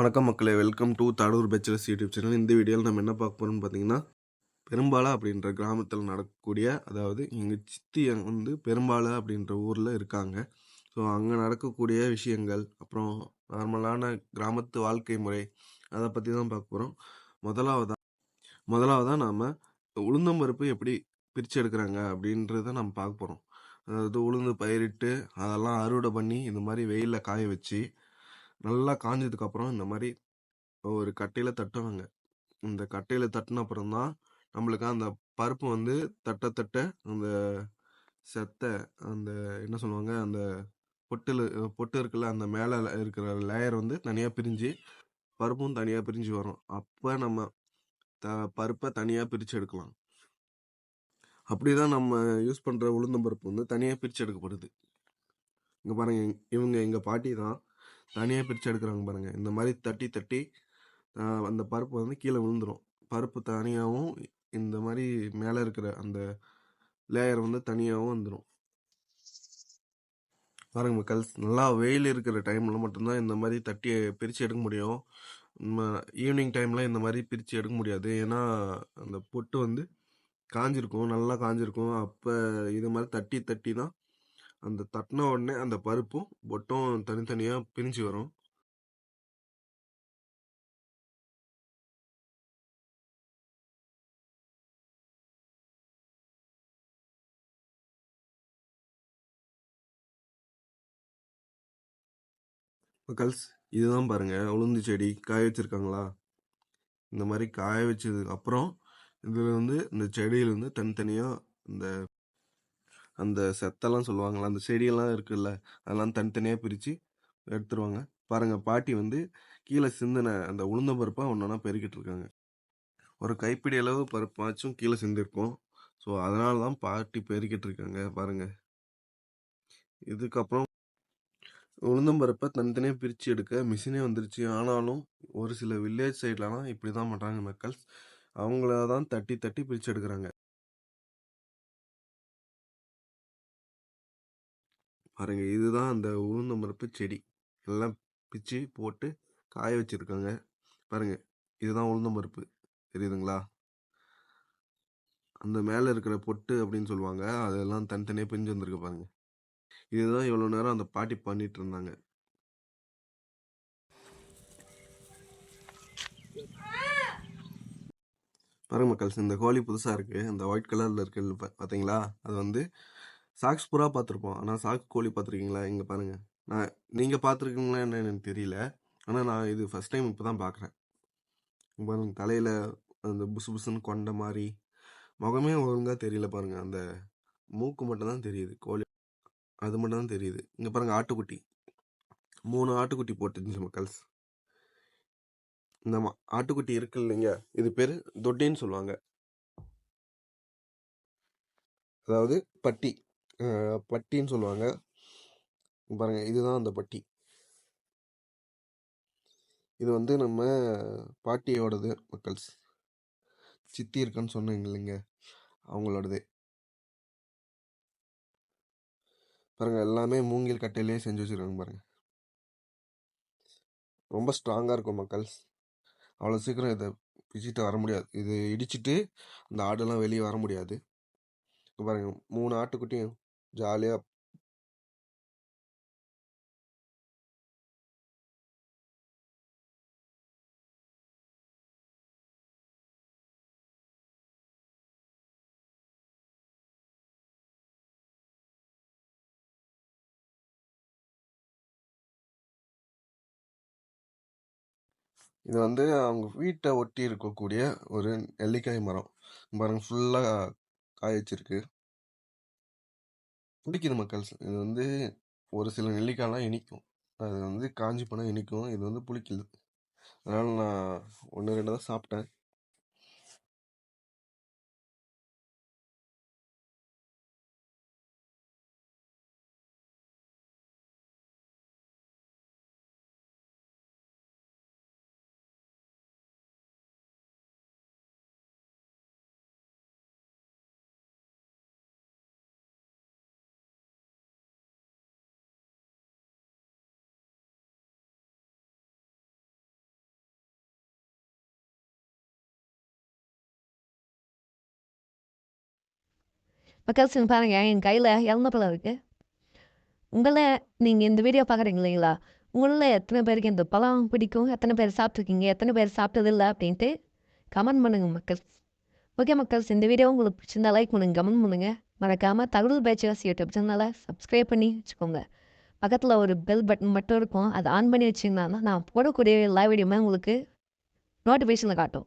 வணக்கம் மக்களே. Welcome to Thadoor bachelors YouTube channel இந்த வீடியோவில் நம்ம என்ன பார்க்க போகிறோம்னு பார்த்தீங்கன்னா பெரும்பாலா அப்படின்ற கிராமத்தில் நடக்கக்கூடிய அதாவது எங்கள் சித்தி வந்து பெரும்பாலா அப்படின்ற ஊரில் இருக்காங்க. ஸோ அங்கே நடக்கக்கூடிய விஷயங்கள் அப்புறம் நார்மலான கிராமத்து வாழ்க்கை முறை அதை பற்றி தான் பார்க்க போகிறோம் முதலாவதாக முதலாவதாக நாம் உளுந்தம்பருப்பு எப்படி பிரித்து எடுக்கிறாங்க அப்படின்றத நம்ம பார்க்க போகிறோம் அதாவது உளுந்து பயிரிட்டு அதெல்லாம் அறுவடை பண்ணி இந்த மாதிரி வெயிலில் காய வச்சு நல்லா காஞ்சதுக்கப்புறம் இந்த மாதிரி ஒரு கட்டையில் தட்டுவாங்க. இந்த கட்டையில் தட்டின அப்புறம் தான் நம்மளுக்கு அந்த பருப்பு வந்து தட்ட தட்ட அந்த செத்தை அந்த என்ன சொல்லுவாங்க? அந்த பொட்டில் பொட்டு இருக்குல்ல அந்த மேலே இருக்கிற லேயர் வந்து தனியாக பிரிஞ்சு பருப்பும் தனியாக பிரிஞ்சு வரும். அப்போ நம்ம த பருப்பை தனியாக பிரித்து எடுக்கலாம். அப்படி தான் நம்ம யூஸ் பண்ணுற உளுந்தம் பருப்பு வந்து தனியாக பிரித்து எடுக்கப்படுது. இங்கே பாருங்கள் இவங்க எங்கள் பாட்டி தான் தனியாக பிரித்து எடுக்கிறாங்க பாருங்கள் இந்த மாதிரி தட்டி தட்டி அந்த பருப்பு வந்து கீழே விழுந்துடும் பருப்பு தனியாகவும் இந்த மாதிரி மேலே இருக்கிற அந்த லேயர் வந்து தனியாகவும் வந்துடும் பாருங்க மக்கள் நல்லா வெயில் இருக்கிற டைமில் மட்டும்தான் இந்த மாதிரி தட்டி பிரித்து எடுக்க முடியும். ஈவினிங் டைமில் இந்த மாதிரி பிரித்து எடுக்க முடியாது. ஏன்னா அந்த பொட்டு வந்து காஞ்சிருக்கும் நல்லா காஞ்சிருக்கும். அப்போ இது மாதிரி தட்டி தட்டி தான் அந்த தட்டின உடனே அந்த பருப்பும் பொட்டும் தனித்தனியாக பிரிஞ்சு வரும். மக்கள்ஸ் இதுதான் பாருங்க. உளுந்து செடி காய வச்சிருக்காங்களா? இந்த மாதிரி காய வச்சதுக்கு அப்புறம் இதில் வந்து இந்த செடியிலேருந்து வந்து தனித்தனியாக இந்த அந்த செத்தெல்லாம் சொல்லுவாங்களா அந்த செடியெல்லாம் இருக்குல்ல அதெல்லாம் தனித்தனியாக பிரித்து எடுத்துருவாங்க. பாருங்கள் பாட்டி வந்து கீழே சிந்தின அந்த உளுந்த பருப்பாக ஒன்று ஒன்றா பெருக்கிட்டு இருக்காங்க. ஒரு கைப்பிடி அளவு பருப்பாச்சும் கீழே சிந்திருக்கும். ஸோ அதனால தான் பாட்டி பெருக்கிட்டு இருக்காங்க பாருங்கள் இதுக்கப்புறம் உளுந்தம்பருப்பை தனித்தனியாக பிரித்து எடுக்க மிஷினே வந்துருச்சு. ஆனாலும் ஒரு சில வில்லேஜ் சைட்லலாம் இப்படி தான் பண்ணுறாங்க மக்கள் அவங்கள தான் தட்டி தட்டி பிரித்து எடுக்கிறாங்க. பாருங்க இதுதான் அந்த உளுந்தம்பருப்பு செடி. எல்லாம் பிச்சு போட்டு காய வச்சுருக்காங்க. பாருங்க இதுதான் உளுந்தம்பருப்பு தெரியுதுங்களா? அந்த மேலே இருக்கிற பொட்டு அப்படின்னு சொல்லுவாங்க அதெல்லாம் தனித்தனியாக பிரிஞ்சு வந்திருக்கு பாருங்க. இதுதான் இவ்வளோ நேரம் அந்த பாட்டி பண்ணிட்டு இருந்தாங்க. பாருங்க மக்கள்ஸ் இந்த கோழி புதுசாக இருக்குது அந்த ஒயிட் கலரில் இருக்கு பார்த்தீங்களா அது வந்து சாக்ஸ் புறா பார்த்துருப்போம். ஆனால் சாக்ஸ் கோழி பார்த்துருக்கீங்களா? இங்கே பாருங்கள் நான் நீங்கள் பார்த்துருக்கீங்களா என்னன்னு எனக்கு தெரியல. ஆனால் நான் இது ஃபஸ்ட் டைம் இப்போ தான் பார்க்குறேன் பாருங்க தலையில் அந்த புசு புசுன்னு கொண்ட மாதிரி முகமே ஒழுங்காக தெரியல பாருங்கள் அந்த மூக்கு மட்டும்தான் தெரியுது கோழி. அது மட்டும் தான் தெரியுது. இங்கே பாருங்கள் ஆட்டுக்குட்டி. மூணு ஆட்டுக்குட்டி போட்டுருந்துச்சு மக்கள்ஸ். இந்த ஆட்டுக்குட்டி இருக்கு இல்லைங்க. இது பேர் தொட்டின்னு சொல்லுவாங்க. அதாவது பட்டி. பட்டின்னு சொல்லுவாங்க. பாருங்கள் இதுதான் அந்த பட்டி. இது வந்து நம்ம பாட்டியோடது மக்கள்ஸ் சித்தி இருக்கான்னு சொன்னீங்க இல்லைங்க அவங்களோடது. பாருங்கள் எல்லாமே மூங்கில் கட்டையிலே செஞ்சு வச்சுருக்காங்க பாருங்கள் ரொம்ப ஸ்ட்ராங்காக இருக்கும் மக்கள்ஸ் அவ்வளோ சீக்கிரம் இதை பிச்சுட்டு வர முடியாது. இது இடிச்சிட்டு அந்த ஆடெல்லாம் வெளியே வர முடியாது. பாருங்கள் மூணு ஆட்டுக்குட்டியும் ஜாலியாக இது வந்து அவங்க வீட்டை ஒட்டி இருக்கக்கூடிய ஒரு நெல்லிக்காய் மரம். பாருங்க ஃபுல்லாக காய வச்சிருக்கு பிடிக்குது மக்கள். இது வந்து ஒரு சில நெல்லிக்காய்லாம் இனிக்கும். அது வந்து காஞ்சி பணம் இனிக்கும். இது வந்து புளிக்குது. அதனால் நான் ஒன்று ரெண்டு தான் சாப்பிட்டேன். மக்கள்ஸ் இங்க பாருங்க என் கையில் இழந்த இருக்குது உங்களை நீங்கள் இந்த வீடியோ பார்க்குறீங்க இல்லைங்களா? உங்களில் எத்தனை பேருக்கு இந்த பழம் பிடிக்கும்? எத்தனை பேர் சாப்பிட்ருக்கீங்க எத்தனை பேர் சாப்பிட்டதில்லை அப்படின்ட்டு கமெண்ட் பண்ணுங்கள் மக்கள்ஸ் ஓகே மக்கள்ஸ் இந்த வீடியோ உங்களுக்கு பிடிச்சிருந்தா லைக் பண்ணுங்கள் கமெண்ட் பண்ணுங்கள் மறக்காமல் தகவல் பேச்சுவாசி யூடியூப் சேனலை சப்ஸ்கிரைப் பண்ணி வச்சுக்கோங்க. பக்கத்தில் ஒரு பெல் பட்டன் மட்டும் இருக்கும். அதை ஆன் பண்ணி வச்சிங்கன்னா நான் போடக்கூடிய எல்லா வீடியோமே உங்களுக்கு நோட்டிஃபிகேஷனில் காட்டும்.